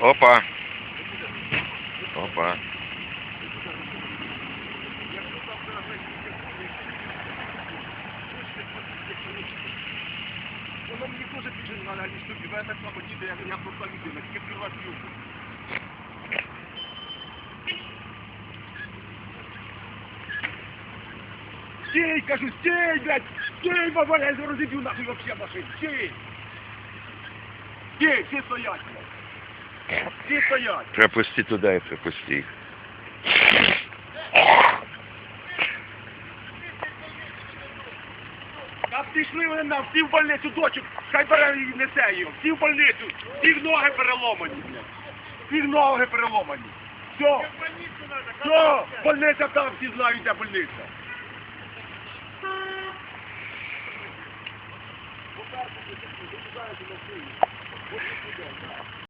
Опа. Опа. Воно мені теж не треба, ніж тобі, бо я так само діти, як я просто людина, тільки приватну. Стій, кажу, стій, блядь! Стій, баба, я розіб'ю нахуй вообще машину, стій! Стій, всі стоять, блядь! Всі стоять! Припусти туди і їх. Та пішли вони нам, всі в больницю, дочок, хай бере і несе його, всі в больницю, всі ноги переломані, блядь. Всі ноги переломані. Все, все, больниця там, всі знають, де больниця.